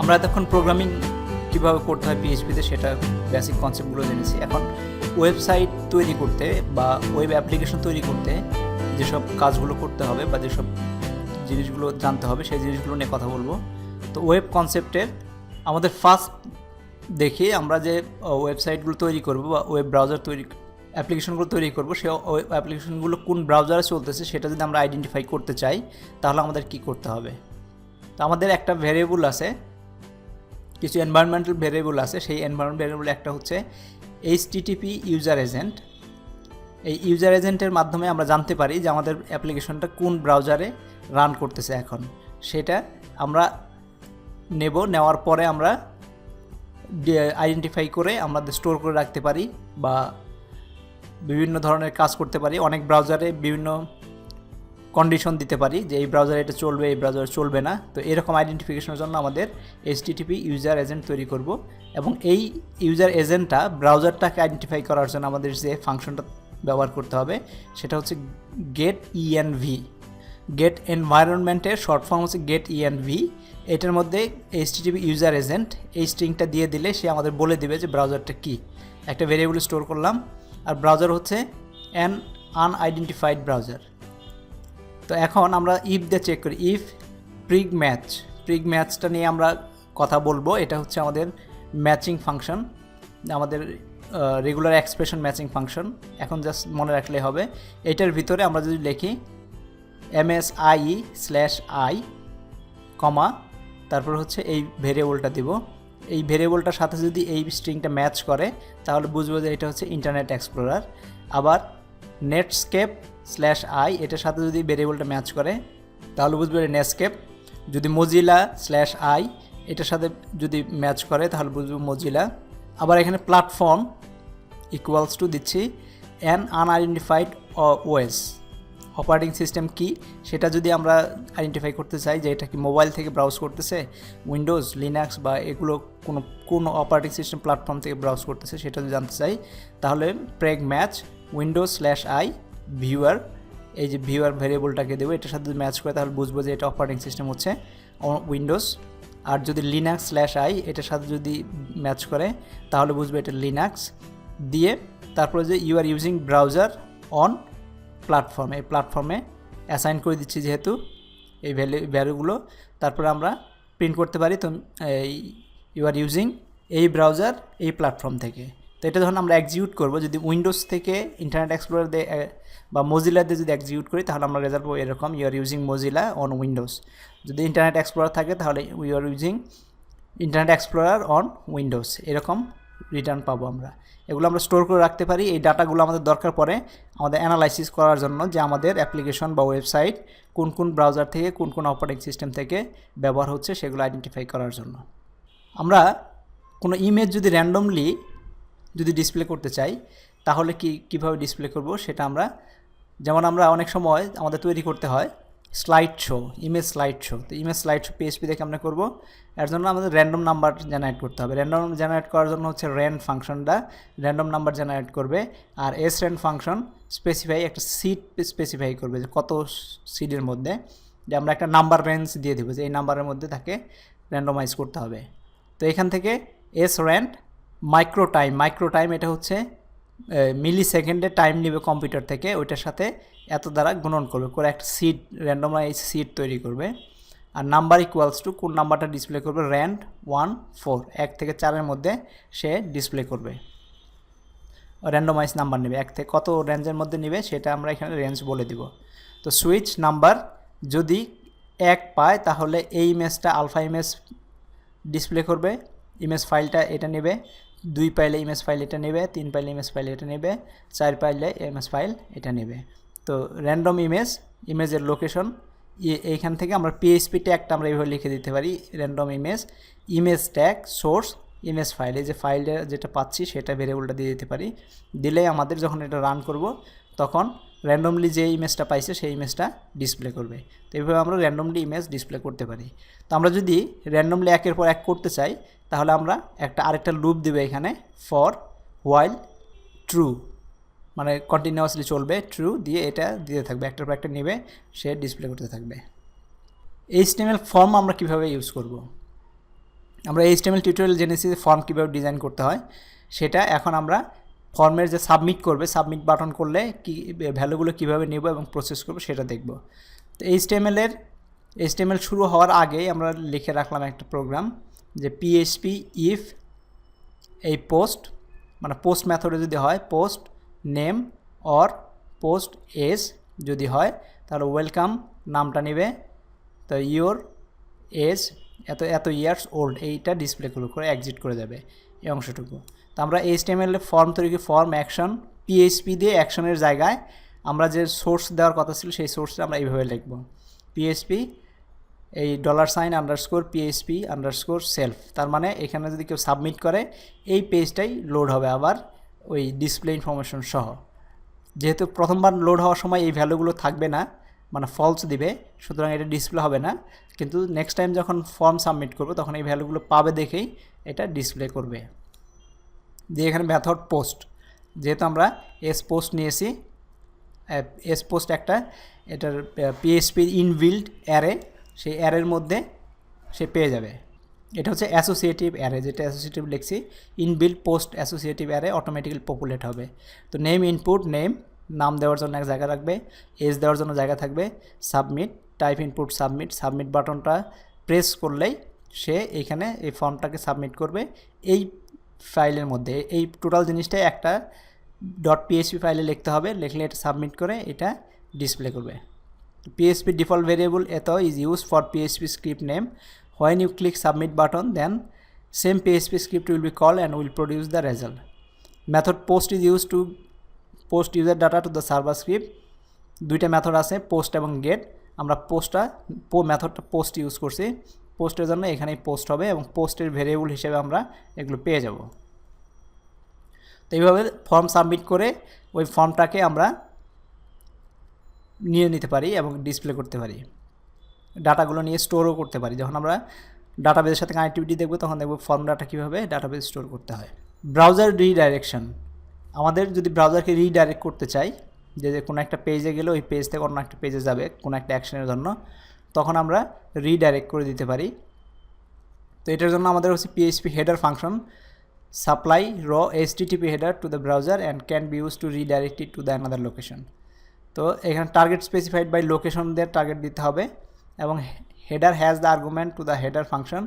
আমরা এতক্ষণ প্রোগ্রামিং কীভাবে করতে হয় পিএইচপিতে সেটা বেসিক কনসেপ্টগুলো জেনেছি। এখন ওয়েবসাইট তৈরি করতে বা ওয়েব অ্যাপ্লিকেশন তৈরি করতে যেসব কাজগুলো করতে হবে বা যেসব জিনিসগুলো জানতে হবে সেই জিনিসগুলো নিয়ে কথা বলব। তো ওয়েব কনসেপ্টের আমাদের ফার্স্ট দেখি আমরা যে ওয়েবসাইটগুলো তৈরি করব বা ওয়েব ব্রাউজার তৈরি অ্যাপ্লিকেশনগুলো তৈরি করব সে ওয়েব অ্যাপ্লিকেশনগুলো কোন ব্রাউজারে চলতেছে সেটা যদি আমরা আইডেন্টিফাই করতে চাই, তাহলে আমাদের কি করতে হবে? তো আমাদের একটা ভ্যারিয়েবল আছে কিছু এনভায়রনমেন্টাল ভ্যারিয়েবল আছে, সেই এনভায়রনমেন্ট ভ্যারিয়েবল একটা হচ্ছে এইচটিটিপি ইউজার এজেন্ট এই ইউজার এজেন্টের মাধ্যমে আমরা জানতে পারি যে আমাদের অ্যাপ্লিকেশনটা কোন ব্রাউজারে রান করতেছে এখন। সেটা আমরা নেব, নেওয়ার পরে আমরা আইডেন্টিফাই করে আমাদের স্টোর করে রাখতে পারি বা বিভিন্ন ধরনের কাজ করতে পারি। অনেক ব্রাউজারে বিভিন্ন কন্ডিশন দিতে পারি যে এই ব্রাউজারে এটা চলবে, এই ব্রাউজারে চলবে না। তো এরকম আইডেন্টিফিকেশনের জন্য আমাদের এইচটিটিপি ইউজার এজেন্ট তৈরি করব এবং এই ইউজার এজেন্টটা ব্রাউজারটাকে আইডেন্টিফাই করার জন্য আমাদের যে ফাংশনটা ব্যবহার করতে হবে, সেটা হচ্ছে গেট ইএনভি গেট এনভায়রনমেন্টের শর্ট ফর্ম হচ্ছে গেট ইএনভি এটার মধ্যে এইচটিটিপি ইউজার এজেন্ট এই স্ট্রিংটা দিয়ে দিলে সে আমাদের বলে দিবে যে ব্রাউজারটা কী। একটা ভেরিয়েবল স্টোর করলাম, আর ব্রাউজার হচ্ছে অ্যান আনআইডেন্টিফাইড ব্রাউজার তো এখন আমরা ইফ দিয়ে চেক করি। ইফ প্রিগ ম্যাচ প্রিগ ম্যাচটা নিয়ে আমরা কথা বলব। এটা হচ্ছে আমাদের ম্যাচিং ফাংশন আমাদের রেগুলার এক্সপ্রেশন ম্যাচিং ফাংশন এখন জাস্ট মনে রাখলে হবে, এটার ভিতরে আমরা যদি লিখি M S I slash I comma তারপর হচ্ছে এই ভেরিয়েবলটা দিব। এই ভেরিয়েবলটার সাথে যদি এই স্ট্রিংটা ম্যাচ করে, তাহলে বুঝব যে এটা হচ্ছে ইন্টারনেট এক্সপ্লোরার আবার নেটস্কেপ স্ল্যাশ আই এটার সাথে যদি ভেরিয়েবলটা ম্যাচ করে, তাহলে বুঝবে নেটস্কেপ যদি মজিলা স্ল্যাশ আই এটার সাথে যদি ম্যাচ করে, তাহলে বুঝব মজিলা আবার এখানে প্ল্যাটফর্ম ইকুয়ালস টু দিচ্ছি an unidentified OS operating system কি? সেটা যদি আমরা আইডেন্টিফাই করতে চাই যে এটা কি মোবাইল থেকে ব্রাউজ করতেছে উইন্ডোজ লিনাক্স বা এগুলো কোনো, কোন অপারেটিং সিস্টেম প্ল্যাটফর্ম থেকে ব্রাউজ করতেছে, সেটা যদি জানতে চাই, তাহলে preg match Windows slash I viewer এই যে ভিউয়ার ভেরিয়েবলটাকে দেবো, এটার সাথে ম্যাচ করে তাহলে বুঝব যে এটা অপারেটিং সিস্টেম হচ্ছে উইন্ডোজ আর যদি লিনাক্স স্ল্যাশ আই এটার সাথে যদি ম্যাচ করে, তাহলে বুঝব এটা লিনাক্স দিয়ে তারপরে যে you are using browser on প্ল্যাটফর্মে এই প্ল্যাটফর্মে অ্যাসাইন করে দিচ্ছি যেহেতু এই ভ্যালু ভ্যালুগুলো তারপরে আমরা প্রিন্ট করতে পারি, তো, এই ইউ আর ইউজিং এই ব্রাউজার এই প্ল্যাটফর্ম থেকে। তো এটা যখন আমরা এক্সিকিউট করব, যদি উইন্ডোজ থেকে ইন্টারনেট এক্সপ্লোরার দিয়ে বা মজিলা দিয়ে যদি এক্সিকিউট করি, তাহলে আমরা রেজাল্ট পাবো এরকম you are using Mozilla on Windows যদি ইন্টারনেট এক্সপ্লোরার থাকে, তাহলে we are using Internet Explorer on Windows এরকম রিটার্ন পাবো আমরা। এগুলো আমরা স্টোর করে রাখতে পারি। এই ডাটাগুলো আমাদের দরকার পড়ে আমাদের অ্যানালাইসিস করার জন্য যে আমাদের অ্যাপ্লিকেশন বা ওয়েবসাইট কোন কোন ব্রাউজার থেকে কোন কোন অপারেটিং সিস্টেম থেকে ব্যবহার হচ্ছে, সেগুলো আইডেন্টিফাই করার জন্য। আমরা কোনো ইমেজ যদি র্যান্ডমলি যদি ডিসপ্লে করতে চাই, তাহলে কি, কীভাবে ডিসপ্লে করব সেটা আমরা, যেমন আমরা অনেক সময় আমাদের তৈরি করতে হয় slide show image slide show তো ইমেজ স্লাইড শো পিএসপি দেখে আমরা করব। এর জন্য আমাদের র্যান্ডম নাম্বার জেনারেট করতে হবে। র্যান্ডম জেনারেট করার জন্য হচ্ছে র্যান্ড ফাংশনটা র্যান্ডম নাম্বার জেনারেট করবে। আর এস র্যান্ড ফাংশন স্পেসিফাই একটা সিট স্পেসিফাই করবে যে কত সিটের মধ্যে। যে আমরা একটা নাম্বার রেঞ্জ দিয়ে দেবো, যে এই নাম্বারের মধ্যে তাকে র্যান্ডমাইজ করতে হবে। তো এখান থেকে S rand micro time micro time এটা হচ্ছে মিলি সেকেন্ডে টাইম নেবে কম্পিউটার থেকে, ওইটার সাথে এত দ্বারা গুণন করবে। করে একটা সিট র্যান্ডমাইজ সিট তৈরি করবে। আর নাম্বার ইকুয়ালস টু কোন নাম্বারটা ডিসপ্লে করবে? র্যান্ড ওয়ান ফোর এক থেকে চারের মধ্যে সে ডিসপ্লে করবে। র্যান্ডমাইজ নাম্বার নেবে। এক থেকে কত রেঞ্জের মধ্যে নেবে? সেটা আমরা এখানে রেঞ্জ বলে দিব। তো সুইচ নাম্বার যদি এক পায়, তাহলে এই ইমেজটা আলফা ইমেজ ডিসপ্লে করবে। ইমেজ ফাইলটা এটা নেবে। দুই পাইলে ইমেজ ফাইল এটা নেবে, তিন পাইলে ইমেজ ফাইল এটা নেবে, চার পাইলে ইমেজ ফাইল এটা নেবে। তো র্যান্ডম ইমেজ ইমেজের লোকেশন এইখান থেকে আমরা পিএইচপি ট্যাগটা আমরা এইভাবে লিখে দিতে পারি random image image tag source image file এই যে ফাইলটা যেটা পাচ্ছি সেটা ভেরিয়েবলটা দিয়ে দিতে পারি। দিলেই আমাদের যখন এটা রান করব, তখন র্যান্ডমলি যে ইমেজটা পাইছে, সেই ইমেজটা ডিসপ্লে করবে। তো এইভাবে আমরা র্যান্ডমলি ইমেজ ডিসপ্লে করতে পারি। তো আমরা যদি র্যান্ডমলি একের পর এক করতে চাই, তাহলে আমরা একটা আরেকটা লুপ দেবে এখানে ফর হোয়াইল ট্রু মানে কন্টিনিউয়াসলি চলবে ট্রু দিয়ে এটা দিতে থাকবে। একটার পর একটা নেবে, সে ডিসপ্লে করতে থাকবে। এইচটিএমএল ফর্ম আমরা কীভাবে ইউজ করব? আমরা এইচটিএমএল টিউটোরিয়াল জেনেছি ফর্ম কীভাবে ডিজাইন করতে হয়। সেটা এখন আমরা ফর্মের যে সাবমিট করবে, সাবমিট বাটন করলে কি, ভ্যালুগুলো কীভাবে নেব এবং প্রসেস করব সেটা দেখব। তো এইচটিএমএলের এইচটিএমএল শুরু হওয়ার আগেই আমরা লিখে রাখলাম একটা প্রোগ্রাম যে পিএইচপি ইফ এই পোস্ট মানে পোস্ট মেথডে যদি হয় post name or post age যদি হয়, তাহলে ওয়েলকাম নামটা নেবে, তো ইয়োর এজ এত এত ইয়ার্স ওল্ড এইটা ডিসপ্লে করে করে এক্সিট করে যাবে এই অংশটুকু। তো আমরা এইচটিএমএল ফর্ম তৈরি ফর্ম অ্যাকশন পিএইচপি দিয়ে অ্যাকশনের জায়গায় আমরা যে সোর্স দেওয়ার কথা ছিল সেই সোর্সটা আমরা এইভাবে লিখব। পিএইচপি এই dollar sign underscore PHP underscore self তার মানে এখানে যদি কেউ সাবমিট করে, এই পেজটাই লোড হবে আবার ওই ডিসপ্লে ইনফরমেশন সহ। যেহেতু প্রথমবার লোড হওয়ার সময় এই ভ্যালুগুলো থাকবে না মানে ফলস দিবে, সুতরাং এটা ডিসপ্লে হবে না, কিন্তু নেক্সট টাইম যখন ফর্ম সাবমিট করব, তখন এই ভ্যালুগুলো পাবে দেখেই এটা ডিসপ্লে করবে। দিয়ে এখানে মেথড পোস্ট যেহেতু আমরা এস পোস্ট নিয়েছি এস পোস্ট একটা, এটার পিএসপি ইনবিল্ড অ্যারে সেই অ্যারের মধ্যে সে পেয়ে যাবে। এটা হচ্ছে অ্যাসোসিয়েটিভ অ্যারে যেটা অ্যাসোসিয়েটিভ লিখছি inbuilt post associative array automatically populate হবে। তো নেম ইনপুট নেম নাম দেওয়ার জন্য এক জায়গা রাখবে এজ দেওয়ার জন্য জায়গা থাকবে submit type input submit submit বাটনটা প্রেস করলেই সে এখানে এই ফর্মটাকে সাবমিট করবে। এই ফাইলের মধ্যে। এই টোটাল জিনিসটাই একটা ডট পিএসপি ফাইলে লিখতে হবে। লিখলে এটা সাবমিট করে এটা ডিসপ্লে করবে। PHP default variable it is use for PHP script name when you click submit button then same PHP script will be call and will produce the result method post is use to post user data to the server script দুইটা method আছে post এবং get আমরা পোস্টটা পো মেথডটা post use করছি। পোস্টের জন্য এখানেই পোস্ট হবে এবং পোস্টের ভেরিয়েবল হিসেবে আমরা এগুলো পেয়ে যাব। তো এইভাবে ফর্ম সাবমিট করে ওই ফর্মটাকে আমরা নিয়ে নিতে পারি এবং ডিসপ্লে করতে পারি। ডাটাগুলো নিয়ে স্টোরও করতে পারি। যখন আমরা ডাটাবেজের সাথে কানেক্টিভিটি দেখব, তখন দেখব ফর্ম ডাটা কীভাবে ডাটাবেজ স্টোর করতে হয়। ব্রাউজার রিডাইরেকশন আমাদের যদি ব্রাউজারকে রিডাইরেক্ট করতে চাই, যে কোনো একটা পেজে গেলে ওই পেজ থেকে অন্য একটা পেজে যাবে, কোনো একটা অ্যাকশনের জন্য। তখন আমরা রিডাইরেক্ট করে দিতে পারি। তো এটার জন্য আমাদের হচ্ছে PHP header function supply raw HTTP header to the browser and can be use to redirect it to the another location তো এখানে টার্গেট স্পেসিফাইড বাই লোকেশন দিয়ে টার্গেট দিতে হবে এবং header has the argument to the header function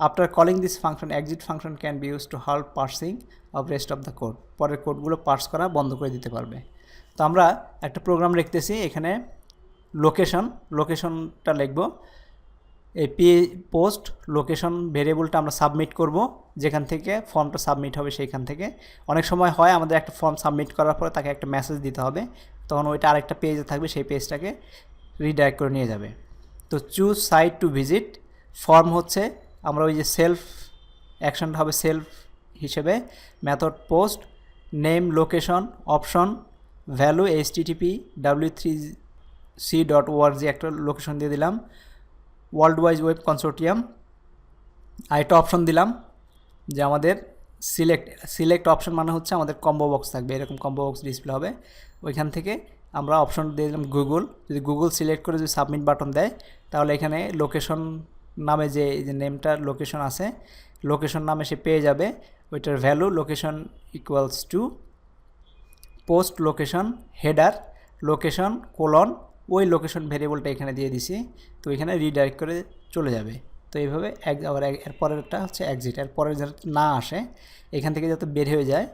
after calling this function exit function can be use to help parsing of rest of the code পরের কোডগুলো purse করা বন্ধ করে দিতে পারবে। তো আমরা একটা প্রোগ্রাম লিখতেছি, এখানে লোকেশন লোকেশনটা লিখব। এই পি পোস্ট লোকেশন ভেরিয়েবলটা আমরা সাবমিট করব। যেখান থেকে ফর্মটা সাবমিট হবে সেইখান থেকে। অনেক সময় হয় আমাদের একটা ফর্ম সাবমিট করার পরে তাকে একটা মেসেজ দিতে হবে। তখন ওইটা আরেকটা পেজে থাকবে, সেই পেজটাকে রিডাইরেক্ট করে নিয়ে যাবে। তো choose site to visit form হচ্ছে আমরা ওই যে সেলফ অ্যাকশনটা হবে সেলফ হিসেবে method post name location option value HTTP W three C dot org একটা লোকেশন দিয়ে দিলাম ওয়ার্ল্ড ওয়াইজ ওয়েব কনসোর্টিয়াম আরেকটা অপশন দিলাম যে আমাদের সিলেক্ট সিলেক্ট অপশন মানে হচ্ছে আমাদের কম্বো বক্স থাকবে, এরকম কম্বো বক্স ডিসপ্লে হবে, ওইখান থেকে আমরা অপশন দিয়ে দিলাম গুগল যদি গুগল সিলেক্ট করে যদি সাবমিট বাটন দেয়, তাহলে এখানে লোকেশন নামে যে যে নেমটার লোকেশন আছে লোকেশন নামে সে পেয়ে যাবে, ওইটার value location equals to post location header location colon ওই লোকেশন ভেরিয়েবলটা এখানে দিয়ে দিছি, তো এখানে রিডাইরেক্ট করে চলে যাবে। তো এইভাবে এক, আবার এর পরেরটা হচ্ছে এক্সিট এর পরে যাতে না আসে, এখান থেকে যাতে বের হয়ে যায়,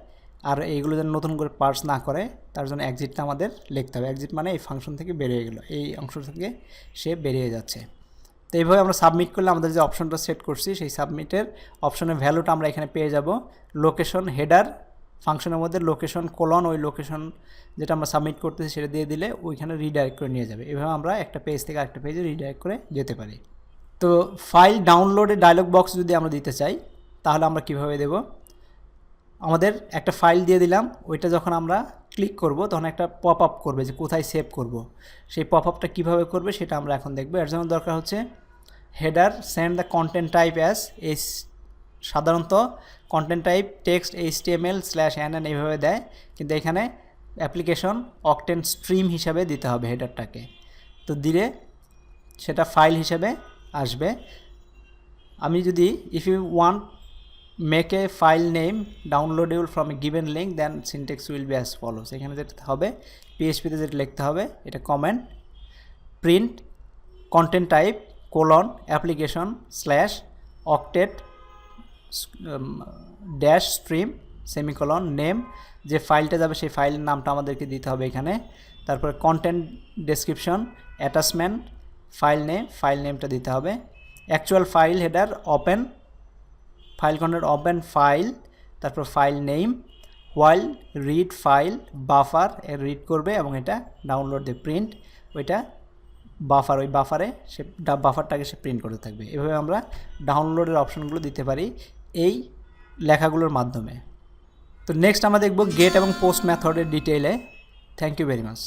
আর এইগুলো যেন নতুন করে পার্স না করে, তার জন্য এক্সিটটা আমাদের লিখতে হবে। এক্সিট মানে এই ফাংশন থেকে বেরিয়ে গেলো, এই অংশ থেকে সে বেরিয়ে যাচ্ছে। তো এইভাবে আমরা সাবমিট করলে আমাদের যে অপশনটা সেট করছি, সেই সাবমিটের অপশনের ভ্যালুটা আমরা এখানে পেয়ে যাব। লোকেশন হেডার ফাংশনের মধ্যে লোকেশন কোলন ওই লোকেশন যেটা আমরা সাবমিট করতেছি সেটা দিয়ে দিলে ওইখানে রিডাইরেক্ট করে নিয়ে যাবে। এভাবে আমরা একটা পেজ থেকে আরেকটা পেজে রিডাইরেক্ট করে যেতে পারি। তো ফাইল ডাউনলোডের ডায়লগ বক্স যদি আমরা দিতে চাই, তাহলে আমরা কীভাবে দেব? আমাদের একটা ফাইল দিয়ে দিলাম, ওইটা যখন আমরা ক্লিক করব, তখন একটা পপ আপ করবে যে কোথায় সেভ করব। সেই পপ আপটা কীভাবে করবে সেটা আমরা এখন দেখব। এর জন্য দরকার হচ্ছে header send the content type as এই সাধারণত content type text H T M L slash N N এইভাবে দেয়। কিন্তু এখানে অ্যাপ্লিকেশন অকটেন স্ট্রিম হিসাবে দিতে হবে হেডারটাকে তো দিলে সেটা ফাইল হিসেবে আসবে। আমি যদি if you want make a file name downloadable from a given link then syntax will be as follows এখানে যেটা হবে পিএইচপিতে যেটা লিখতে হবে, এটা comment print content type colon application slash octet dash stream semicolon name যে ফাইলটা যাবে সেই ফাইলের নামটা আমাদেরকে দিতে হবে এখানে। তারপরে content description attachment file name file নেমটা দিতে হবে। Actual file header open file content open file তারপর file name while read file buffer read করবে এবং এটা ডাউনলোড দিয়ে প্রিন্ট ওইটা বাফার, ওই বাফারে সে বাফারটাকে সে প্রিন্ট করতে থাকবে। এভাবে আমরা ডাউনলোডের অপশনগুলো দিতে পারি এই লেখাগুলোর মাধ্যমে। তো নেক্সট আমরা দেখব গেট এবং পোস্ট মেথডের ডিটেইলে থ্যাংক ইউ ভেরি মাচ